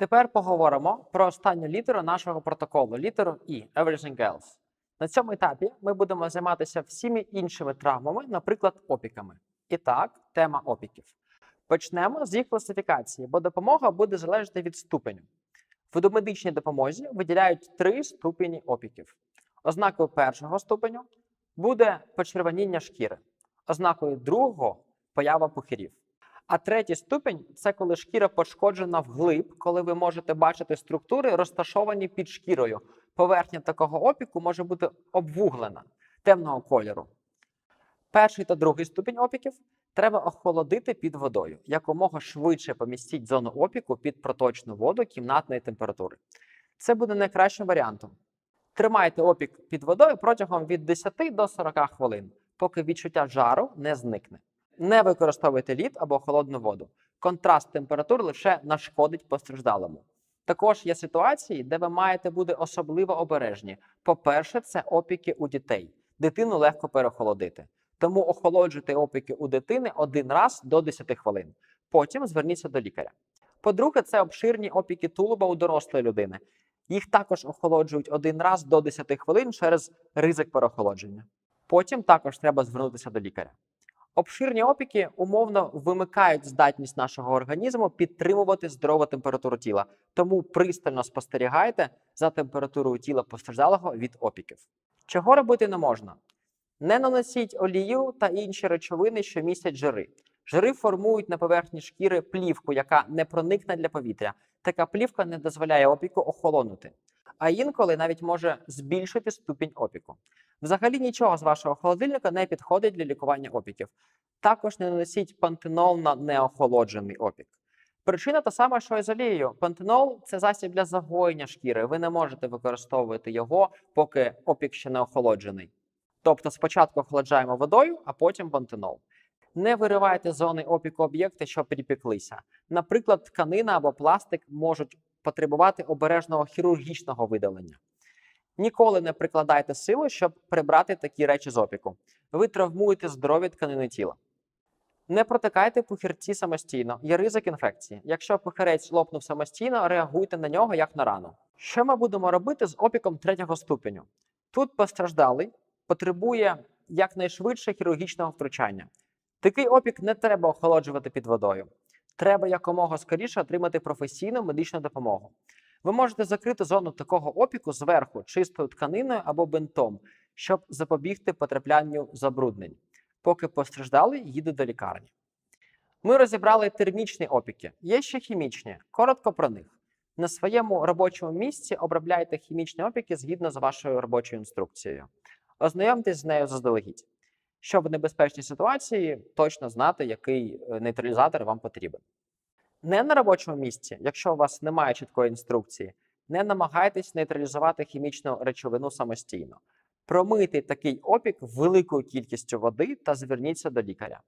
Тепер поговоримо про останню літеру нашого протоколу, літеру І Everything Else. На цьому етапі ми будемо займатися всіми іншими травмами, наприклад, опіками. І так, тема опіків. Почнемо з їх класифікації, бо допомога буде залежати від ступеню. В домедичній допомозі виділяють три ступені опіків. Ознакою першого ступеню буде почервоніння шкіри, ознакою другого поява пухирів. А третій ступінь це коли шкіра пошкоджена вглиб, коли ви можете бачити структури, розташовані під шкірою. Поверхня такого опіку може бути обвуглена темного кольору. Перший та другий ступінь опіків треба охолодити під водою. Якомога швидше помістіть зону опіку під проточну воду кімнатної температури. Це буде найкращим варіантом. Тримайте опік під водою протягом від 10 до 40 хвилин, поки відчуття жару не зникне. Не використовуйте лід або холодну воду. Контраст температур лише нашкодить постраждалому. Також є ситуації, де ви маєте бути особливо обережні. По-перше, це опіки у дітей. Дитину легко перехолодити. Тому охолоджуйте опіки у дитини один раз до 10 хвилин. Потім зверніться до лікаря. По-друге, це обширні опіки тулуба у дорослої людини. Їх також охолоджують один раз до 10 хвилин через ризик переохолодження. Потім також треба звернутися до лікаря. Обширні опіки умовно вимикають здатність нашого організму підтримувати здорову температуру тіла. Тому пристально спостерігайте за температурою тіла постраждалого від опіків. Чого робити не можна? Не наносіть олію та інші речовини, що містять жири. Жири формують на поверхні шкіри плівку, яка не проникне для повітря. Така плівка не дозволяє опіку охолонути, а інколи навіть може збільшити ступінь опіку. Взагалі нічого з вашого холодильника не підходить для лікування опіків. Також не наносіть пантенол на неохолоджений опік. Причина та сама, що і з олією. Пантенол це засіб для загоєння шкіри. Ви не можете використовувати його, поки опік ще не охолоджений. Тобто спочатку охолоджаємо водою, а потім пантенол. Не виривайте зони опіку об'єкти, що припеклися. Наприклад, тканина або пластик можуть потребувати обережного хірургічного видалення. Ніколи не прикладайте сили, щоб прибрати такі речі з опіку. Ви травмуєте здоров'я тканини тіла. Не протикайте пухирці самостійно, є ризик інфекції. Якщо пухирець лопнув самостійно, реагуйте на нього як на рану. Що ми будемо робити з опіком третього ступеню? Тут постраждалий потребує якнайшвидше хірургічного втручання. Такий опік не треба охолоджувати під водою. Треба якомога скоріше отримати професійну медичну допомогу. Ви можете закрити зону такого опіку зверху чистою тканиною або бинтом, щоб запобігти потраплянню забруднень, поки постраждалий їде до лікарні. Ми розібрали термічні опіки, є ще хімічні. Коротко про них. На своєму робочому місці обробляйте хімічні опіки згідно з вашою робочою інструкцією. Ознайомтесь з нею заздалегідь, щоб в небезпечній ситуації точно знати, який е, нейтралізатор вам потрібен. Не на робочому місці, якщо у вас немає чіткої інструкції, не намагайтесь нейтралізувати хімічну речовину самостійно. Промийте такий опік великою кількістю води та зверніться до лікаря.